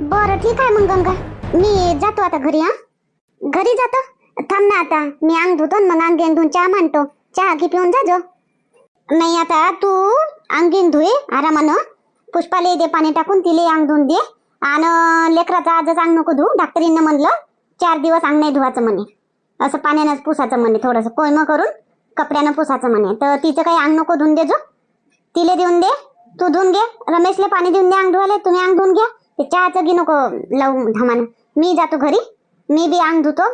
बरं ठीक आहे मग गंगा. मी जातो आता घरी हा. घरी जातो? थांब ना आता. मी अंग धुतो न मग अंग धुवून चहा मांडतो. चहा की पिऊन जाजो नाही आता तू अंगीन धुये आरामानं. पुष्पाले दे पाणी टाकून तिले अंग धुवून दे. आणि लेकराचं आजच अंग नको धुवू डॉक्टरीनं म्हणलं चार दिवस अंग नाही धुवायचं म्हणे. असं पाण्यानंच पुसायचं म्हणे थोडंसं. कोयमं करून कपड्यानं पुसायचं म्हणे. तर तिचं काही अंग नको धुवून देजो तिले देऊन दे. तू धुवून घे. रमेशले पाणी देऊन दे अंग धुवायला. तुम्ही अंग धुवून घ्या. ते चहाचं घे नको लावू धामानं मी जातो घरी मी बी अंग धुतो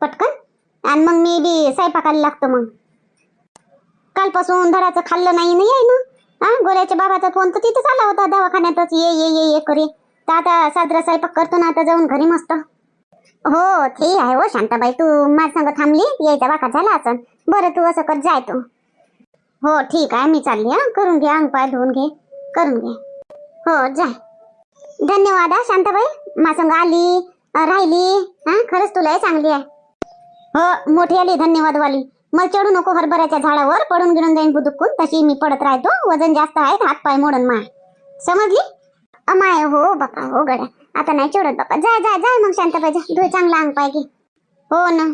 पटकन आणि मग मी बी स्वयंपाकाला लागतो मग. कालपासून धडाचं खाल्लं नाही नाही आहे ना हा गोल्याच्या बाबाचा फोन तर तिथंच आला होता दवाखान्यातच. ये ये ये ये करे. तर आता साजरा स्वयंपाक करतो ना आता जाऊन घरी मस्त. हो ते आहे हो शांताबाई तू माझ्या संग थांबली? यायचा वाका झाला असं बरं तू असं कर जाय तू. हो ठीक आहे मी चालली हा. करून घे अंग पाय धुवून घे. करून घे. हो जाय. धन्यवाद हा शांताबाई. माझ्या आली राहिली. हा खरंच तुला चांगली आहे. हो मोठी आली धन्यवाद वाली मला चढू नको हरभऱ्याच्या झाडावर पडून गिळून जाईन बुदुकून. तशी मी पडत राहतो वजन जास्त आहे हात पाय मोडन माय. समजली? अमाय हो बापा हो गड्या. आता नाही चढत बापा. जाय जाय जाय मग शांताबाई जा. धुय चांगला अंग पाय घे. हो ना.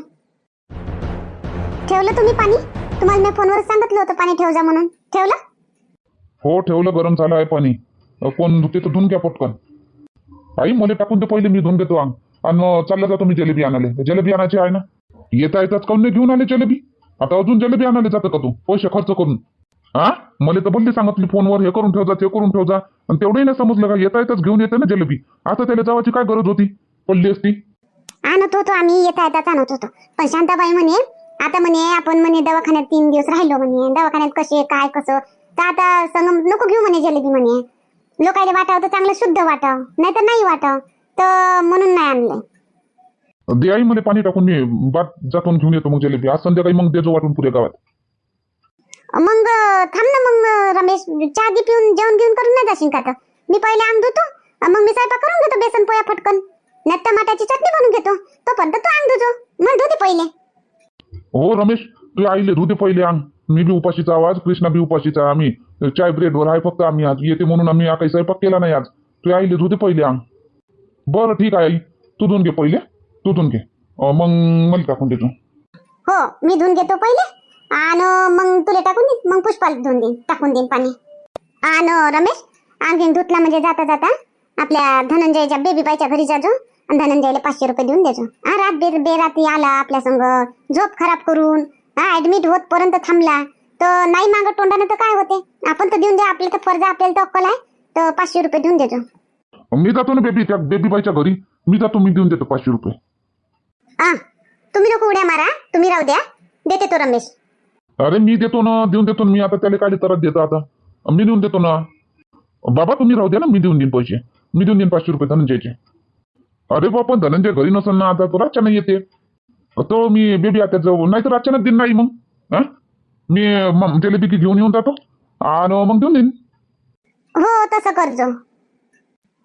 ठेवलं तुम्ही पाणी? तुम्हाला मी फोनवर सांगितलं होतं पाणी ठेव जा म्हणून. ठेवलं? हो ठेवलं गरम झालं आहे पाणी. कोण धुते तर धुवून घ्या पटकन. आई मला टाकून तर पहिले मी धुवून घेतो अंग आणि चालला जातो मी जलेबी आणाले जलेबी आणायची आहे ना? येता येताच काऊन नाही घेऊन आले जलेबी? आता अजून जलेबी आणायला जातं का तू? पैसे खर्च करून. हा मला तर बोलली सांगितली फोनवर हे करून ठेव जा ते करून ठेवजा. आणि तेवढंही नाही समजलं का? येता येताच घेऊन येते ना जलेबी? आता त्याला जावाची काय गरज होती? पडली असती. आणत होतो आम्ही येता येताच आणत होतो. पण शांताबाई म्हणे आता म्हणे आपण म्हणे दवाखान्यात तीन दिवस राहिलो म्हणे. दवाखान्यात कसे काय कसं? तर आता नको घेऊ म्हणे जलेबी म्हणे. लोकायला वाटावं तर चांगलं शुद्ध वाटावं नाही तर नाही वाटावं तर म्हणून नाही आणले. दे आई मला पाणी टाकून मी बाट जातून घेऊन येतो मग जलेबी. आज संध्याकाळी मग देजो वाटून पुऱ्या गावात. मग थांब ना मग रमेश चहा घे पिऊन जेवण घेऊन करून नाही जाशील का आता? मी पहिले अंग धुतो अं, मग मी स्वयंपाक करून घेतो बेसन पोया फटकन. नाही टमाट्याची चटणी बनवून घेतो. तोपर्यंत तू अंग धुतो मग धुते पहिले. हो रमेश तू आईले धुते पहिले अंग मी बी उपाशीचा आवाज कृष्णा बी उपाशीचा आम्ही. चाय ब्रेडवर आहे फक्त आम्ही आज. येते म्हणून आम्ही काही स्वयंपाक केला नाही आज. तू आईले धुते पहिले अंग बरं ठीक आहे आई. तू धुवून घे पहिले. तू धुवून घे मग मला टाकून देतो. हो मी धुवून घेतो पहिले. आणि मग तुला टाकून देईन. मग पुष्पाला धुवून देईन. टाकून देईन पाणी. आणि रमेश आणखीन धुतला म्हणजे जाता जाता आपल्या धनंजयच्या बेबी बाईच्या घरी जाजो. आणि धनंजयला पाचशे रुपये देऊन देजो. हा रात बेर बेराती आला आपल्या संग. झोप खराब करून. हा ऍडमिट होत पर्यंत थांबला. तर नाही मागं तोंडानं तर काय होते? आपण तर देऊन द्या आपलं तर फर्ज आपल्याला तर अक्कल आहे. तर पाचशे रुपये देऊन देजो मी जातो ना बेबी त्या बेबी बाईच्या घरी. मी जातो मी देऊन देतो पाचशे रुपये. तुम्ही नको उड्या मारा तुम्ही राहू द्या. देते तो रमेश. अरे मी देतो ना देऊन देतो ना मी आता त्याला काय तरच देतो आता. मी देऊन देतो ना. बाबा तुम्ही राहू द्या ना मी देऊन देईन पैसे. मी देऊन देईन पाचशे रुपये धनंजयचे. अरे बाबा धनंजय घरी नसेल ना आता तो रातच्यानं येते. तो मी बेबी आता जाऊ नाही तर रातच्यानं देईन नाही मग. हा? मी मग जलेबी घेऊन येऊन जातो. आणि मग देऊन देईन. हो तसं करजो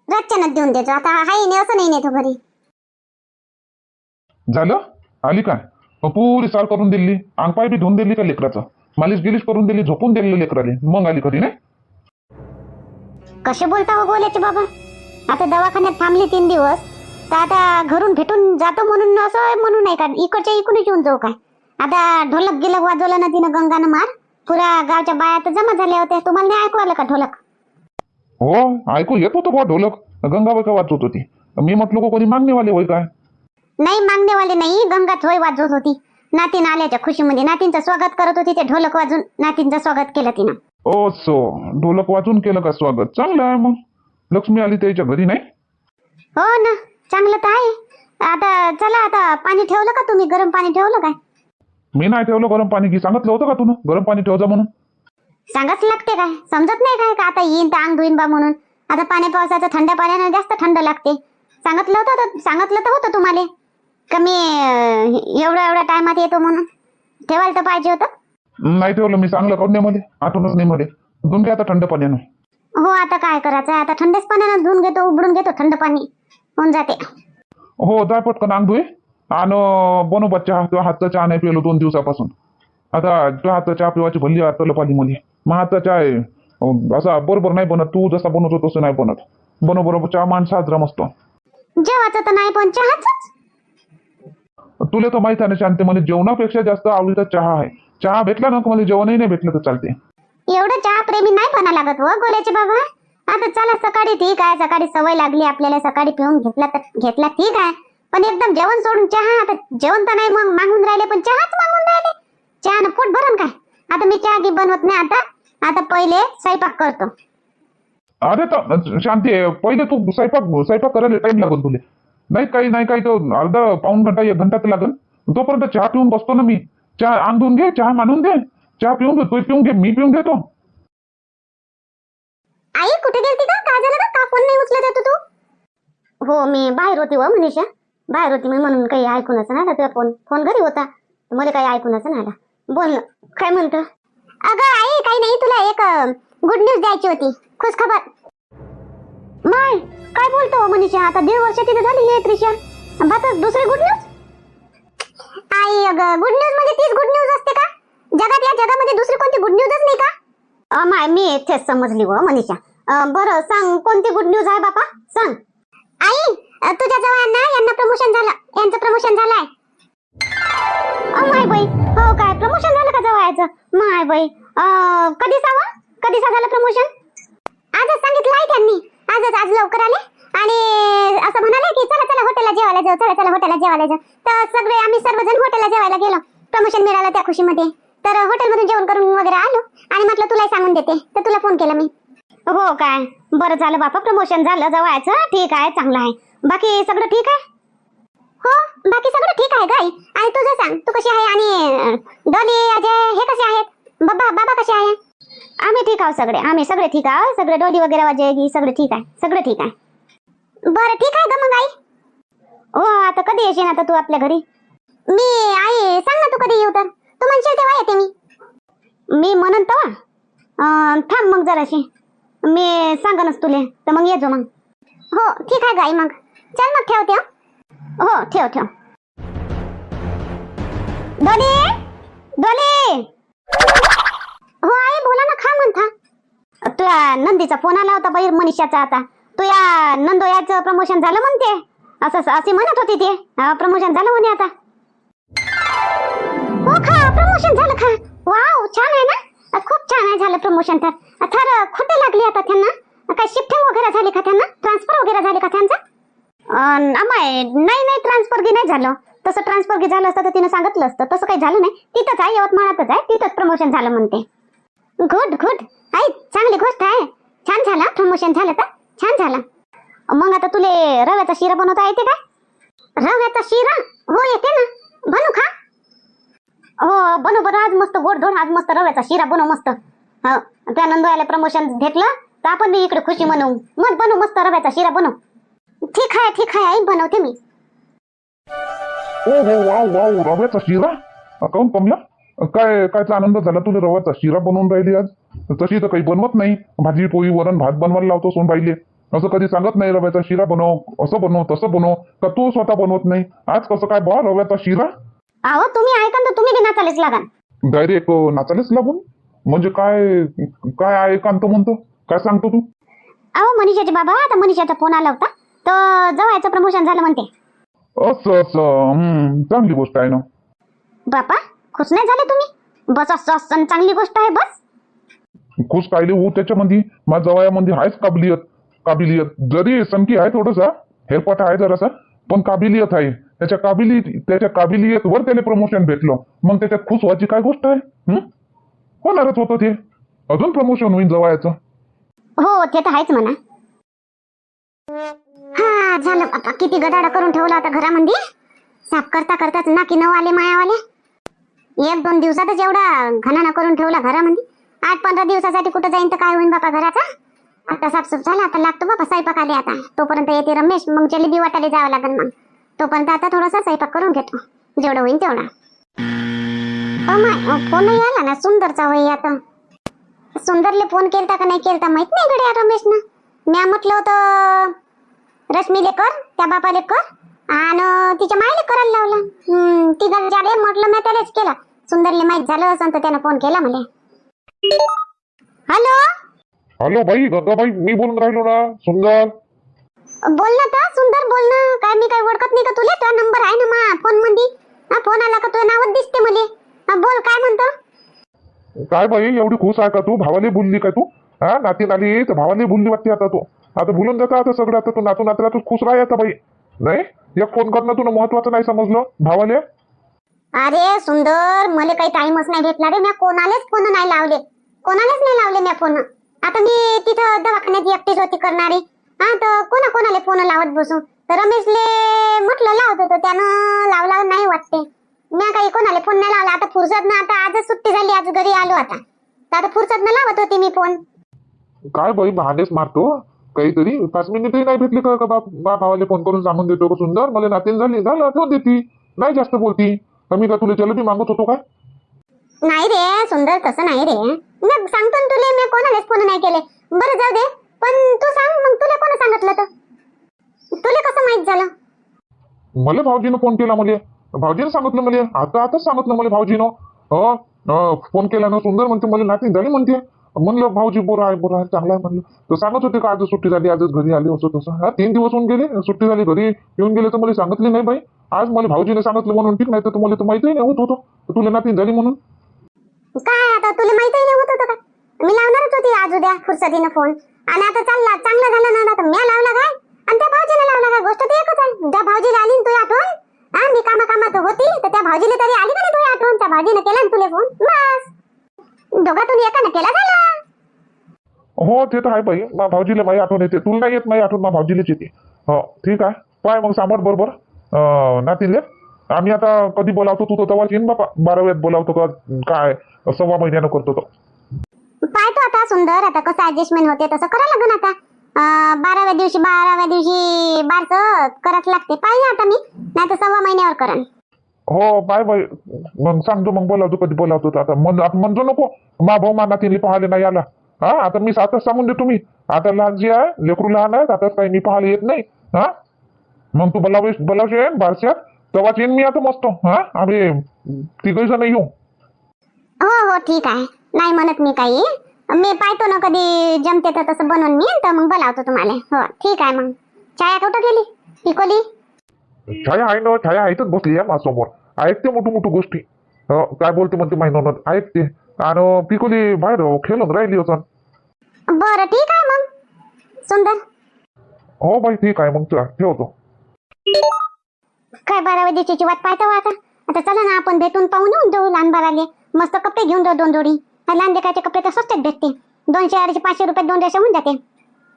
रातच्यानं देऊन देजो आता हाय नाही असं नाही नेतो घरी. झालं? आली काय? पुरी सार करून दिली. अंगपाय बी धुवून दिली का लेकराचं? मालिश गिलिश करून दिली झोपून दिलेलं लेकराले. मग आली घरी नाही? कसे बोलता हो गोल्याचे बाबा? आता दवाखान्यात थांबले तीन दिवस. तर आता घरून भेटून जातो म्हणून असं म्हणून नाही का? इकडच्या इकडूनच येऊन जाऊ काय? आता ढोलक गिलक वाजवलं ना तिनं गंगानं मार. पुऱ्या गावच्या बाया तर जमा झाल्या होत्या. तुम्हाला नाही ऐकू आलं का ढोलक? हो ऐकू येत होतं बा ढोलक. गंगाबाई का वाचत होती. मी म्हटलं को कोणी मागणेवाले होय काय? नाही मागणेवाले नाही. गंगा थोय वाजवत होती. नातीन आल्याच्या खुशीमध्ये नातींचं स्वागत करत होती ते ढोलक वाजून. नातींचं स्वागत केलं तिनं. ओ सो ढोलक वाजून केलं का स्वागत? चांगलं आहे मग. लक्ष्मी आली त्याच्या घरी नाही? हो ना चांगलं तर आहे. आता चला आता पाणी ठेवलं का तुम्ही? गरम पाणी ठेवलं काय? मी नाही ठेवलं गरम पाणी. की सांगितलं होतं का तुला? गरम पाणी ठेवजा म्हणून. सांगच लागते काय? समजत नाही काय? का आता येईन तर अंग धुईन बा म्हणून? आता पाण्या पावसाचं थंड पाण्यानं जास्त थंड लागते. सांगितलं होतं तर- सांगितलं तर होतं तुम्हाला. का मी एवढ्या एवढ्या टायमात येतो म्हणून? ठेवायला तर पाहिजे होतं. नाही ठेवलं मी चांगलं करून मध्ये आठवणच नाही मध्ये धुवून घ्या आता थंड पाण्यानं. हो आता काय करायचं? आता थंडच पाण्यानं धुवून घेतो उबडून घेतो थंड पाणी. होऊन जाते. हो जाय पटकन अंग धुई आणि बनव चहा तुझ्या हातचा चहा नाही पिलो दोन दिवसापासून. आता तुझ्या हातचा चहा पिवायची भल्ली तलप आली मध्ये मग हातचा चहा आहे. असा बरोबर नाही बनत. तू जसा बनवतो तसं नाही बनत. बनव बरोबर. चहा मान साजरा मस्त. तर नाही पण चहाच? तुला तर माहीत आहे ना शांती मला जेवणापेक्षा जास्त आवडीचा चहा आहे. चहा भेटला ना मला जेवणही नाही भेटलं तर चालते. एवढं चहा प्रेमी नाही म्हणा लागत हो गोल्याचे बाबा. आता चला सकाळी ठीक आहे. सकाळी सवय लागली आपल्याला. सकाळी पिऊन घेतला तर घेतला ठीक आहे. पण एकदम जेवण सोडून चहा आता जेवण तर नाही मग मागून राहिले पण चहाच मागून राहिले. चहानं पोट भरण काय? आता मी चहा की बनवत नाही आता. आता पहिले स्वयंपाक करतो. अरे तर शांती पहिले तू स्वयंपाक स्वयंपाक करायला टाइम लागल तुले. नाही काही नाही काही तो अर्धा पाऊन घंटा एक घंटा तर लागल. तोपर्यंत चहा पिऊन बसतो ना मी चहा आणून घे चहा मांडून दे चहा पिऊन घे तू पिऊन घे मी पिऊन घेतो. आई कुठे गेलती का काय झालं का फोन नाही उचलत तू? हो मी बाहेर होती व मनीषा. बाहेर होती मी म्हणून काही ऐकूनच नाही आला तुझा फोन. फोन घरी होता. मला काही ऐकूनच नाही आला बोल काय म्हणतो? अगं आई काही नाही तुला एक गुड न्यूज द्यायची होती. खुश खबर माय काय बोलतो हो मनीषा? आता दीड वर्ष तिथे झालेली आहे त्रिशा. बातच दुसरी गुड न्यूज आई अगं गुड न्यूज म्हणजे तीच गुड न्यूज असते का? जगात या जगामध्ये दुसरी कोणती गुड न्यूजच नाही का? माय मी तेच समजली व मनीषा. अ, बरं सांग कोणती गुड न्यूज आहे बापा? सांग. आई तुझ्या जवळ ना यांना प्रमोशन झालं. यांचं प्रमोशन झालंय. अ, माय बाई. हो काय प्रमोशन झालं का जवळचं? माय बाई. कधी सावा कधी सा झालं प्रमोशन आजच सांगितलं आहे त्यांनी. आजच आज लवकर आले. आणि असं म्हणाले की चला चला हॉटेलला जेवायला जाऊ. चला चला हॉटेलला जेवायला जाऊ. तर सगळे आम्ही सर्वजण हॉटेलला जेवायला गेलो. प्रमोशन मिळालं त्या खुशीमध्ये. तर हॉटेलमधून जेवण करून वगैरे आलो. आणि म्हटलं तुला सांगून देते. तर तुला फोन केला मी. हो काय. बरं झालं बापा प्रमोशन झालं जवळचं. ठीक आहे चांगलं आहे. बाकी सगळं ठीक आहे? हो बाकी सगळं ठीक आहे गाई आणि तुझं सांग तू कशी आहे? आणि अं, डॉली अजय हे कसे आहेत? बाबा बाबा कसे आहे? आम्ही ठीक आहोत सगळे आम्ही सगळे ठीक आहोत. सगळे डोली वगैरे अजय गी सगळे ठीक आहे सगळं ठीक आहे. बरं ठीक आहे ग मग आई. हो आता कधी येशील आता तू आपल्या घरी? मी आई सांग ना तू कधी येऊ तर. तू म्हणशील तेव्हा येते मी. मी म्हणन तेव्हा थांब मग जराशी. मी सांगनच तुले तर मग येजो मग. हो ठीक आहे गाई मग. चल मग ठेव ठेव. हो ठेव ठेव. डोली डोली हो आई बोला ना खा म्हणता. तुया नंदीचा फोन आला होता बहिर मनीषाचा आता. तुया नंदोयाचं प्रमोशन झालं म्हणते. असं असे म्हणत होती ते. प्रमोशन झालं म्हणे आता. हो खा प्रमोशन झालं खा. वाव छान आहे ना? खूप छान आहे झालं प्रमोशन तर. थर खोटे लागली आता त्यांना. काय शिफ्टिंग वगैरे झाली का त्यांना? ट्रान्सफर वगैरे झाले का त्यांचा? नाही नाही ट्रान्सफर नाही झालं. तसं ट्रान्सफर झालं असतं तर तिनं सांगितलं असतं. तसं काही झालं नाही. तिथंच आहे यवतमाळातच आहे. तिथंच प्रमोशन झालं म्हणते. गुड गुड आई चांगली गोष्ट आहे. छान झाला प्रमोशन झालं तर. छान झालं. मग आता तुले रव्याचा शिरा बनवता येते का? रव्याचा शिरा? हो येते ना. बनू खा. हो बनव बरं. आज मस्त गोड धोड आज मस्त रव्याचा शिरा बनव मस्त. हो त्या नंदवायला प्रमोशन घेतलं तर आपण इकडे खुशी म्हणू. मग बनू मस्त रव्याचा शिरा बनव ठीक आहे ठीक आहे आई बनवते मी. ओ हो वाव वाव रव्याचा शिरा? अ, काहून कमला? काय कायचा आनंद झाला? तुला रव्याचा शिरा बनवून राहिली आज? तशी तर काही बनवत नाही. भाजी पोळी वरण भात बनवायला लावतो सोन राहिले असं कधी सांगत नाही रव्याचा शिरा बनव. असं बनव तसं बनव. का तू स्वतः बनवत नाही? आज कसं काय बा रव्याचा शिरा? अहो तुम्ही ऐका ना तुम्ही बी नाचालेच लागा डायरेक्ट नाचायलाच लागून? म्हणजे काय काय आहे कांत म्हणतो? काय सांगतो तू? अहो मनीषाचे बाबा आता मनीषाचा फोन आला होता. तर जवळचं प्रमोशन झालं म्हणते. असं असं. हम्म, चांगली गोष्ट आहे ना. बापा खुश नाही झाले तुम्ही? बस असं असं चांगली गोष्ट आहे बस. खुश कायले हो त्याच्यामध्ये? माझ्या जवळमध्ये आहेच काबिलियत. काबिलियत. जरी सनकी आहे थोडंसा हेरपट आहे जरासा पण काबिलियत आहे. त्याच्या काबिलियत त्याच्या काबिलियतवर त्याला प्रमोशन भेटलं. मग त्याच्यात खुश व्हायची काय गोष्ट आहे? हं? होणारच होतं ते. अजून प्रमोशन होईल जवळचं. हो ते तर आहेच म्हणा. आज झालं बापा किती गदाडा करून ठेवला आता घरामध्ये साफ करता करताच नाकी नऊ आले मायावाले. एक दोन दिवसातच एवढा घणाना करून ठेवला घरामध्ये आठ पंधरा दिवसासाठी कुठं जाईन तर काय होईन बापा घराचा? आता साफसूफ झाला आता लागतो बापा स्वयंपाक आले आता. तोपर्यंत येते रमेश मग जलेबी वाटायला जावं लागेल मग. तोपर्यंत आता थोडासा स्वयंपाक करून घेतो. जेवढं होईन तेवढा. फोन फोनही आला ना सुंदरचा होई आता. सुंदरले फोन केलता का नाही केलता माहीत नाही गड्या रमेशनं. म्या म्हटलं होतं रश्मीले कर त्या बापाले कर आणि तिच्या मायले करायला लावलं. ती झाले म्हटलं मी त्यालाच केला. सुंदरले माहीत झालं असं तर त्यानं फोन केला मला हॅलो? हॅलो बाई गंगाबाई मी बोलून राहिलो ना सुंदर. बोल ना तर सुंदर बोल ना. काय मी काय ओळखत नाही का तुला? तुझा नंबर आहे ना मा फोनमध्ये फोन आला का तुझं नावच दिसते मले. बोल काय म्हणतो? काय बाई एवढी खुश आहे का तू? भावाले बोलली काय तू? हा नाती आली तर भावाले बोलली वाटते आता तू. आता बोलून जाता आता सगळं आता तू नातू नातला तू खुश राह आता बाई. नाही? एक फोन करणं तुला महत्वाचं नाही समजलं? भावाले? अरे सुंदर मला काही टाइमच नाही भेटला रे. मी कोणालाच फोन नाही लावले. कोणालाच नाही लावले मी फोन आता मी तिथं दवाखान्यात एकटीच होती करणारी. हा तर कोणा कोणाला फोन लावत बसू? तर रमेशले म्हटलं लावत होतो. त्यानं लावला नाही वाटते. मी काही कोणाला फोन नाही लावला. आता फुरसत ना आता आजच सुट्टी झाली. आज घरी आलो आता. तर आता फुरसत लावत होती मी फोन काय बाई बहानेच मारतो? काहीतरी? पाच मिनिटही नाही भेटले का? का बा भावाले फोन करून सांगून देतो का सुंदर? मला नातीन झाली. झालं ठेवून देती. नाही जास्त बोलती. कमी का तुला जलबी मागत होतो काय? नाही रे सुंदर तसं नाही रे. मी सांगतो ना तुले मी कोणालाच फोन नाही केले. बरं जाऊ दे. पण तू सांग मग तुला कोण सांगितलं तर? तुला कसं माहीत झालं? मला भाऊजीनं फोन केला मला. भाऊजीनं सांगितलं मला. आता आताच सांगितलं मला भाऊजीनं. फोन केला ना सुंदर म्हणते मला नाती झाली म्हणते. म्हणलं भाऊजी बरं आहे बरं आहे चांगला आहे म्हणलं. तर सांगत होते का आज सुट्टी झाली आजच घरी आली असं तसं? हा तीन दिवस होऊन गेले सुट्टी झाली घरी येऊन गेले तर मला सांगितले नाही बाई. आज मला भाऊजीने सांगितलं म्हणून ठीक नाही तर तुम्हाला तर माहितीही नाही होत होतो. तुला नातीन झाली म्हणून. काय आता तुला माहिती नाही होत होतं का? मी लावणारच होती आज उद्या फुरसतीनं फोन. आणि आता चालला चांगलं झालं ना आता मी लावला काय? आणि त्या भाऊजीने लावला काय? गोष्ट तर एकच आहे. त्या भाऊजीला आली ना आठवण हा मी कामा कामात होती तर त्या भाऊजीने तरी आली का नाही तुझी आठवण? त्या भाऊजीने केला ना तुला फोन? बस. दोघातून एकानं केला झाला? हो ते तर आहे बाई. मा भाऊजीला माझी आठवण येते. तुला नाही येत माझी आठवण मा भाऊजीलाच येते. हो ठीक आहे. पाय मग सांभाळ बरोबर. अं, नातीले. आम्ही आता कधी बोलावतो तू तर तेव्हाच येईन बापा. बाराव्यात बोलावतो का काय सव्वा महिन्यानं करतो तो. पाहतो आता सुंदर. आता कसं ऍडजस्टमेंट होते तसं करावं लागेल आता. बाराव्या दिवशी बाराव्या दिवशी बारचं करावं लागते. पाहिजे आता मी. नाही तर सव्वा महिन्यावर करन हो बाय बाय मग सांगतो मग बोलावतो कधी बोलावतो आता. मन आता म्हणतो नको. मा भाऊ मा नातीने पाहायला नाही आला. हा आता मी आताच सांगून देतो मी. आता लहान जे आहे लेकरू लहान आहे आताच काही मी पाहायला येत नाही हा? मग तू बोलावेस बोलावशील बारशात? तेव्हाच येईन मी आता मस्त हा? आम्ही तिघही जण येऊ. हो हो ठीक आहे. नाही म्हणत मी काही. मी पाहतो ना कधी जमते तर तसं बनवून मी तर मग बोलावतो तुम्हाला. हो ठीक आहे मग. छाया कुठं गेली? पिकोली छाया आहे ना छाया आहेतच बसली आहे माझ्यासमोर. ऐकते मोठू मोठू गोष्टी. हो काय बोलते म्हणते माहिती ऐकते आणि पिकोली बाहेर खेळून राहिली असं बरं ठीक आहे मग. सुंदर. हो बाई ठीक आहे. मग चला ठेवतो. काय बाराव्या दिवशीची वाट पाहतो आता? आता चला ना आपण भेटून पाहून येऊन जाऊ लहान बाळाले. मस्त कपडे घेऊन जाऊ दोन जोडी. हा लहान लेकराचे कपडे तर स्वस्तात भेटते. दोनशे अडीचशे पाचशे रुपये दोन देशा होऊन जाते.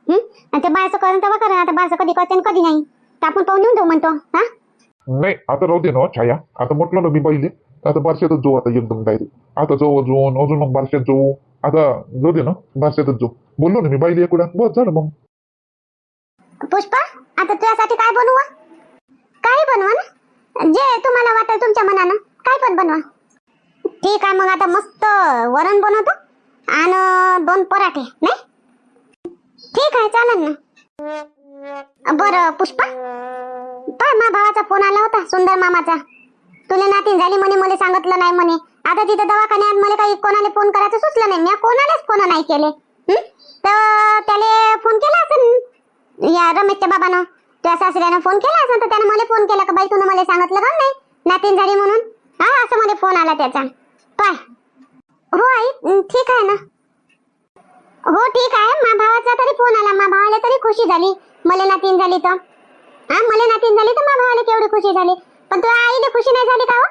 हं? आणि ते बाळचं करून तेव्हा करा आता बाळचं कधी करते आणि कधी नाही. तर आपण पाहून येऊन जाऊ म्हणतो हा? नाही आता राहू दे ना छाया. आता म्हटलं ना मी पहिले आता बारशातच जाऊ आता एकदम डायरेक्ट आता जाऊ अजून अजून मग बारशात जाऊ. आता जाऊ दे ना भाषेतच जाऊ. बोललो ना मी बाईले एकुडा बस झालं मग. पुष्पा आता तुझ्यासाठी काय बनवू? काही बनवा ना? जे तुम्हाला वाटेल तुमच्या मनानं काय पण बनवा. ठीक आहे मग आता मस्त वरण बनवतो आणि दोन पराठे नाही? ठीक आहे चालेल ना. बरं पुष्पा. पाय मा भावाचा फोन आला होता सुंदर मामाचा. तुला नातीन झाली म्हणे मला सांगितलं नाही म्हणे. आता तिथे दवाखान्यात मला काही कोणाला फोन करायचं सुचलं नाही. मी कोणालाच फोन नाही केले. तर त्याला फोन केला असेल या रमेशच्या बाबानं. त्या सासऱ्यानं फोन केला असेल तर त्यानं मला फोन केला का बाई तुला मला सांगितलं का नाही? नातीन झाली म्हणून? हा असं मला फोन आला त्याचा. पाय. हो आई ठीक आहे ना. हो ठीक आहे. मा भावाचा तरी फोन आला. मा भावाला तरी खुशी झाली. मला नातीन झाली तर. हा मला नातीन झाली तर मा भावाला केवढी खुशी झाली. पण तुला आईला खुशी नाही झाली का हो?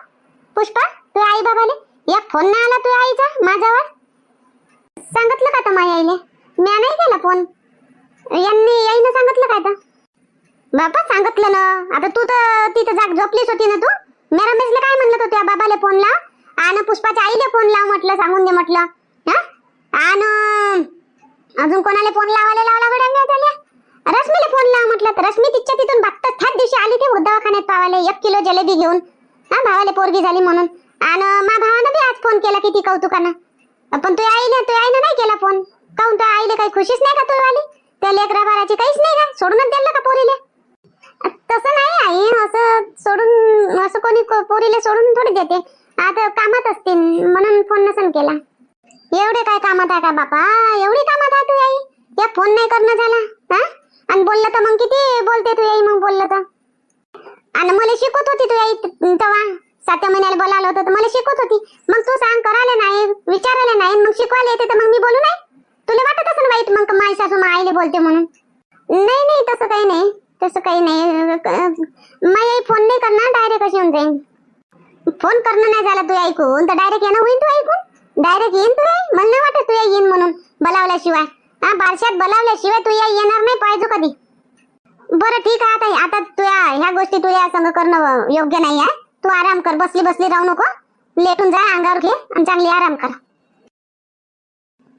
पुष्पा तुझ्या आई बाबाले? एक फोन नाही आला तुझ्या आईचा? माझ्यावर? सांगितलं का तर माझ्या आईने? म्या नाही केला फोन. यांनी आईनं सांगितलं काय तर बापा सांगितलं ना. आता तू तर तिथं जाग झोपलीच होती ना तू? मी रमेशला काय म्हणलं होतं त्या बाबाला फोन लाव? आणि पुष्पाच्या आईला फोन लाव म्हटलं सांगून दे म्हटलं. हा? आणि अजून कोणाला फोन लावायला लावला गड्या मी त्याला रश्मीला फोन लाव म्हटलं तर रश्मी तिच्या तिथून बघतात त्याच दिवशी आली ते दवाखान्यात पावाले एक किलो जलेबी घेऊन. हा भावाला पोरगी झाली म्हणून. आणि मा भावानं बी आज फोन केला किती कौतुकानं. पण तू आईने तू आईनं नाही केला फोन काऊन तू आईले काही खुशीच नाही का तू आली त्या लेकरा बाराची काहीच नाही का? सोडूनच दिलं का पोरीले? तसं नाही आई असं सोडून असं कोणी पोरीले सोडून थोडी देते. आता कामात असतील म्हणून फोन नसन केला. एवढे काय कामात आहे का बापा? एवढी कामात आहे तू आई? या फोन नाही करणं झाला हा? आणि बोललं तर मग किती बोलते तू आई मग बोललं तर. आणि मला शिकवत होती तू आई तेव्हा सातव्या महिन्याला बोलावलं होतं तर मला शिकवत होती. मग तू सांग करायला नाही विचारायला नाही मग शिकवायला येते तर मग मी बोलू नाही? तुला वाटत असं वाईट मग माझी सासू आईले बोलते म्हणून? नाही नाही तसं काही नाही तसं काही नाही. माई फोन नाही करणार डायरेक्ट अशी येऊन जाईन. फोन करणं नाही झाला तू ऐकून तर डायरेक्ट येणं होईन तू ऐकून डायरेक्ट येईन तू मला नाही वाटत तू येईन म्हणून बोलावल्याशिवाय. हा बारशात बोलावल्याशिवाय तू या येणार नाही पाहिजे कधी? बरं ठीक आहे आता आता तुया ह्या गोष्टी तुया संग करणं योग्य नाही आहे. तू आराम कर बसली बसली राहू नको. लेटून जा अंगावर घे आणि चांगली आराम कर.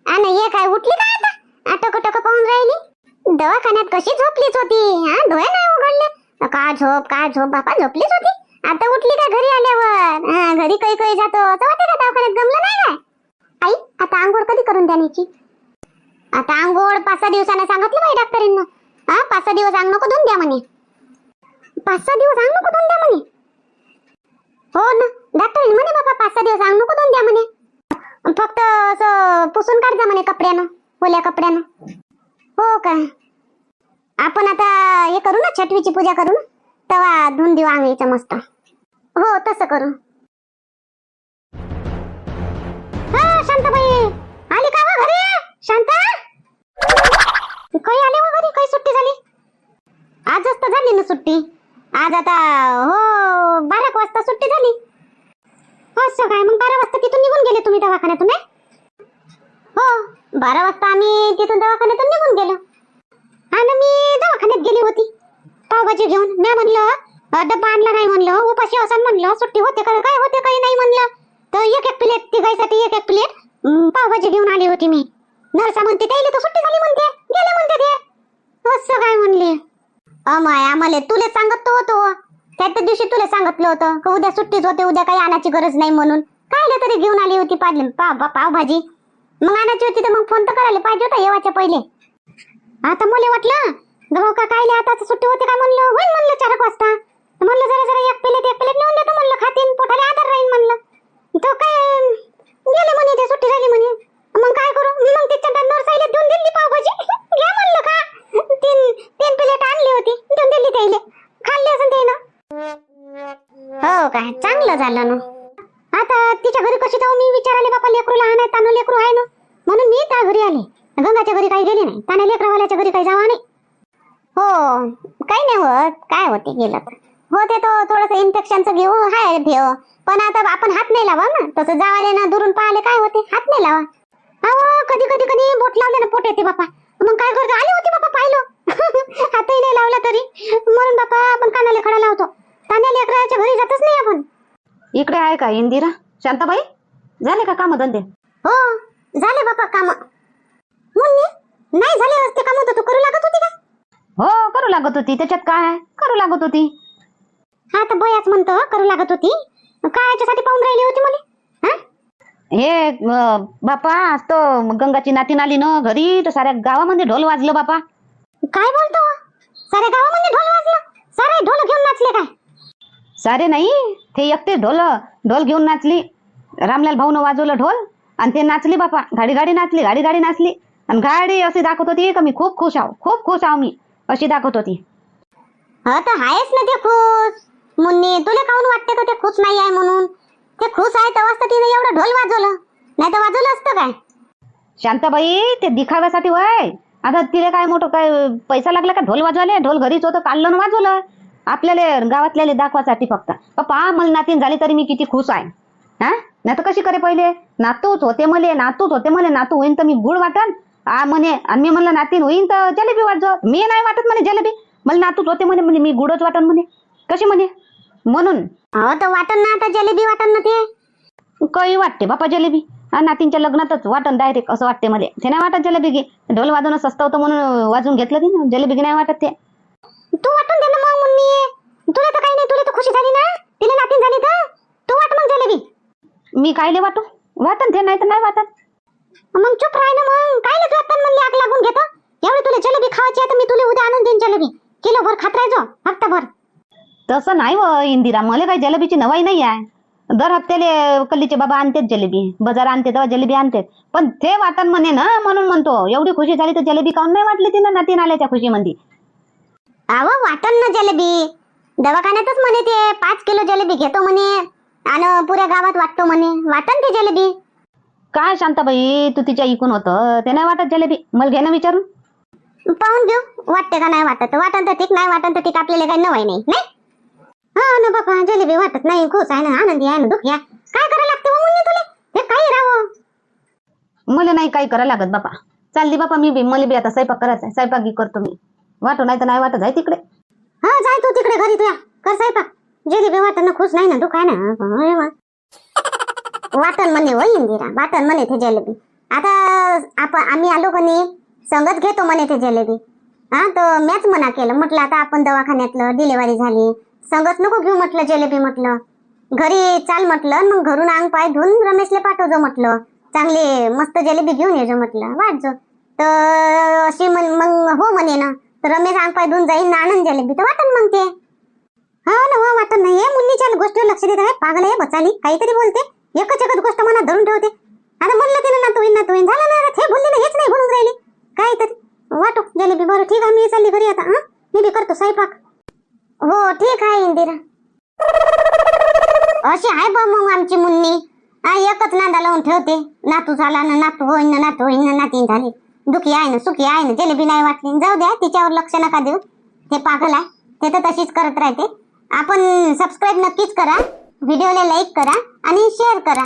आणि ये काय उठली का आता? अटक टक पाहून राहिली. दवाखान्यात कशी झोपलीच होती? हा डोळे नाही उघडले. का झोप का झोप? बापा झोपलीच होती. आता उठली का घरी आल्यावर? घरी काही काही जातो. असं वाटते का दवाखान्यात जमलं नाही काय? आई आता आंघोळ कधी करून द्यायची आता आंघोळ पाच सहा दिवसानं सांगितलं बाई डॉक्टरीनं. हा पाच सहा दिवस अंग नको धुवून द्या म्हणे. पाच सहा दिवस अंग नको धुवून द्या म्हणे. हो ना. डॉक्टर म्हणे बाबा पाच सहा दिवस. अंग नको दोन द्या म्हणे. फक्त असं पुसून काढ जा म्हणे कपड्यानं ओल्या कपड्यानं. हो का? आपण आता हे करू ना छटवीची पूजा करू ना. तेव्हा धुवून देऊ अंगीचं मस्त. हो तसं करू. हा शांताबाई. आली का व घरी? शांता? काही आले व घरी? काही सुट्टी झाली? आजच तर झाली ना सुट्टी. आज आता हो बारा एक वाजता सुट्टी झाली. हो, असं काय मग बारा वाजता तिथून निघून गेले तुम्ही दवाखान्यातून हो बारा वाजता आम्ही तिथून दवाखान्यातून निघून गेलो. आणि मी दवाखान्यात गेली होती. पावभाजी घेऊन. मी म्हणलं डब्बा आणला नाही म्हणलं उपाशी असं म्हणलं सुट्टी होते का काय होते काही नाही म्हणलं. तर एक एक प्लेट तिघाईसाठी एक एक प्लेट पावभाजी घेऊन आली होती मी. नरसा म्हणते त्याला तर सुट्टी झाली म्हणते. गेले म्हणते ते. हो, असं काय म्हणले. अमाय आम्हाला तुला सांगत होतो. त्या त्या दिवशी तुला सांगितलं होतं का उद्या सुट्टीच होते उद्या काही आणायची गरज नाही म्हणून. काय तरी घेऊन आली होती पाडली पाव पावभाजी. मग आणायची होती तर मग फोन तर करायला पाहिजे होता येवाच्या पहिले. आता मुले वाटलं गहू का काय आता तर सुट्टी होते काय म्हणलं? होईल म्हणलं चार एक वाजता. म्हणलं जरा जरा एक प्लेट एक प्लेट नेऊन देतो म्हणलं खातीन पोटाला आधार राहील म्हणलं. तो काय गेले म्हणे ते सुट्टी झाली म्हणे. मग काय करू? मग तिच्या नरसाईला देऊन दिली पावभाजी. घ्या म्हणलं का? तीन तीन प्लेट आणली होती. देऊन दिली त्याला खाल्ली असं ते हो काय? चांगलं झालं ना. आता तिच्या घरी कशी जाऊ? मी विचाराले बापा लेकरू लहान आहे तानू लेकरू आहे ना? म्हणून मी त्या घरी आले. गंगाच्या घरी काही गेले नाही. ताने लेकरावाल्याच्या घरी काही जावा नाही. हो काही नाही होत. काय होते गेलं तर. होते तो थोडस इन्फेक्शनचं घेऊ. हाय भेव. पण आता आपण हात नाही लावा ना. तसं जावाले ना दुरून पाहिले काय होते? हात नाही लावा. कधी कधी कधी बोट लावले ना पोट येते बापा. मग काय करतो आले होते बापा पाहिलं. हातही नाही लावला तरी. म्हणून बापा आपण कानाले खडा लावतो. तान्या लेकराच्या घरी जातच नाही आपण. इकडे आहे का इंदिरा? शांताबाई? झाले का काम धंदे? हो झाले बापा काम. मुन्नी नाही झाले असते काम तर तू करू लागत होती का? हो करू लागत होती. त्याच्यात काय? करू लागत होती. हा तर बयाच म्हणतो करू लागत होती. काय याच्यासाठी पाहून राहिली होती मला हा? हे बापा आज तो गंगाची नातीन आली ना घरी तर साऱ्या गावामध्ये ढोल वाजलं बापा. काय बोलतो? साऱ्या गावामध्ये ढोल वाजलं? सारे ढोल घेऊन नाचले काय? सारे नाही ते एकटे ढोल ढोल घेऊन नाचली. रामलाल भाऊनं वाजवलं ढोल आणि ते नाचली बापा. गाडी गाडी नाचली गाडी गाडी नाचली. आणि गाडी अशी दाखवत होती का मी खूप खुश आहो खूप खुश आहो मी अशी दाखवत होती. हा तर आहेस ना ते खुश. मुन्नी तुला काऊन वाटते का ते खुश नाही आहे म्हणून? ते खुश आहे तेव्हाच तर तिने एवढं ढोल वाजवलं. नाही तर वाजवलं असतं काय? शांताबाई ते दिखाव्यासाठी वय. आता तिला काय मोठं काय पैसा लागला का ढोल वाजवायला? ढोल घरीच होतं काढलं आणि वाजवलं. आपल्याला गावातल्याला दाखवासाठी फक्त. पप्पा मला नातीन झाली तरी मी किती खुश आहे. हा? नाही तर कशी करे पहिले? नातूच होते मले नातूच होते मले. नातू होईन तर मी गुड वाटन. आ म्हणे आणि मी म्हणलं नातीन होईन तर जलेबी वाजव. मी नाही वाटत म्हणे जलेबी. मला नातूच होते म्हणे म्हणे मी गुडच वाटन म्हणे. कशी म्हणे? म्हणून. हो तर वाटन ना आता जलेबी वाटन ना ते. काही वाटते बापा जलेबी. हा नातींच्या लग्नातच वाटन डायरेक्ट असं वाटते मला. ते नाही वाटत जलेबी घे. ढोल वाजवणं स्वस्त होतं म्हणून वाजून घेतलं ते ना. जलेबी नाही वाटत ते. तू वाटून दे ना मग मुन्नी तुला तर काही नाही तुला तर खुशी झाली ना? तिला नातीन झाली तर तू वाट मग जलेबी. मी कायले वाटू? वाटन ते नाही तर नाही वाटत. मग चुप राह ना मग. काय तू आता म्हणली आग लागून घेतो. एवढी तुला जलेबी खावायची आहे तर मी तुला उद्या आणून देईन जलेबी. किलो भर खात राहायचो हप्ताभर. तसं नाही व इंदिरा. मला काही जलेबीची नवाई नाही आहे. दर हप्त्याले कल्लीचे बाबा आणतेच जलेबी. बाजार आणते तेव्हा जलेबी आणतेच पण ते वाटन म्हणे ना म्हणून म्हणतो. एवढी खुशी झाली तर जलेबी काऊन नाही वाटली तिनं नातीन आल्याच्या खुशीमध्ये. अहो वाटन ना जलेबी. दवाखान्यातच म्हणे ते पाच किलो जलेबी घेतो म्हणे. आणि पुऱ्या गावात वाटतो म्हणे. वाटन ते जलेबी. काय शांताबाई तू तिच्या इकून होतं. ते नाही वाटत जलेबी. मला घे ना विचारून. पाहून घेऊ. वाटते का नाही वाटत? वाटन तर ठीक नाही वाटन तर ठीक. आपल्याला काही नवाय नाही. नाही? ना बाबा जलेबी वाटत नाही खुश आहे ना आनंदी आहे ना दुखी आहे. काय करायला लागते हो मुन्नी तुले? हे काही राहो मला नाही काही करायला लागत बापा. चालली बापा मी बी मला बी आता स्वयंपाक करायचा आहे. स्वयंपाक करतो मी. वाटो नाही तर नाही वाटत. आहे तिकडे. हा जाय तू तिकडे घरी तुया. कर स्वयंपाक. जलेबी वाटन खुश नाही ना दुखाय ना. अरे वा. वाटन म्हणे हो इंदिरा. वाटन म्हणे ते जलेबी. आता आपण आम्ही आलो कोणी संगत घेतो म्हणे ते जलेबी. हा तर मॅच मना केलं. म्हटलं आता आपण दवाखान्यातलं डिलिव्हरी झाली. संगत नको घेऊ म्हटलं जलेबी म्हटलं. घरी चाल म्हटलं मग घरून अंग पाय धुवून रमेशला पाठवजो म्हटलं. चांगली मस्त जलेबी घेऊन येजो म्हटलं. वाटजो तर अशी म्हण मग हो म्हणे ना. तर रमेश अंग पाय धुवून जाईल ना आनंद जलेबी. तर वाटन मग ते. हा ना हो वाटत नाही. हे मुलीच्या गोष्टीवर लक्ष देत आहे पागल आहे बचाली. काहीतरी बोलते. एकच एकच गोष्ट मनात धरून ठेवते. आता म्हणलं तिने ना तुईन ना तुईन. झालं ना हे बोलली ना हेच नाही बोलून राहिली. काहीतरी. वाटो जलेबी. बरं ठीक आहे मी चालली घरी आता. हा? मी बी करतो स्वयंपाक. हो ठीक आहे इंदिरा. अशी आहे बा मग आमची मुन्नी. हा एकच नांदा लावून ठेवते. नातू झाला ना नातू होईन ना नातू होईन ना नातीन झाली. दुखी आहे ना सुखी आहे ना जलेबी नाही वाटली. जाऊ द्या तिच्यावर लक्ष नका देऊ. ते पागल आहे. ते तर तशीच करत राहते. आपण सबस्क्राईब नक्कीच करा. व्हिडिओला लाईक करा आणि शेअर करा.